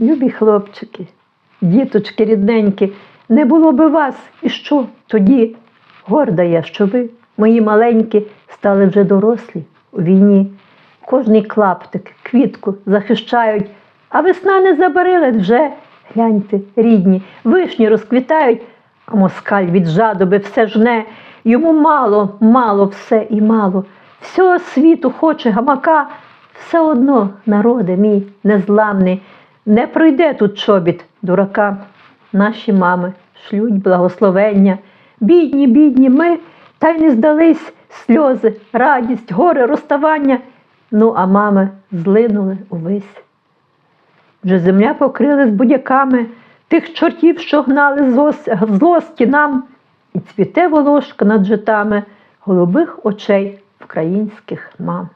Любі хлопчики, діточки рідненькі, не було би вас, і що тоді? Горда я, що ви, мої маленькі, стали вже дорослі у війні. Кожний клаптик, квітку захищають, а весна не забарилась вже. Гляньте, рідні, вишні розквітають, а москаль від жадоби все жне. Йому мало, мало все і мало. Всього світу хоче гамака, все одно, народе мій незламний, не пройде тут чобіт дурака. Наші мами шлють благословення. Бідні, бідні ми, та й не здались сльози, радість, горе, розставання. Ну, а мами злинули увесь. Вже земля покрилась будяками тих чортів, що гнали злос- злості нам, і цвіте волошка над житами голубих очей українських мам.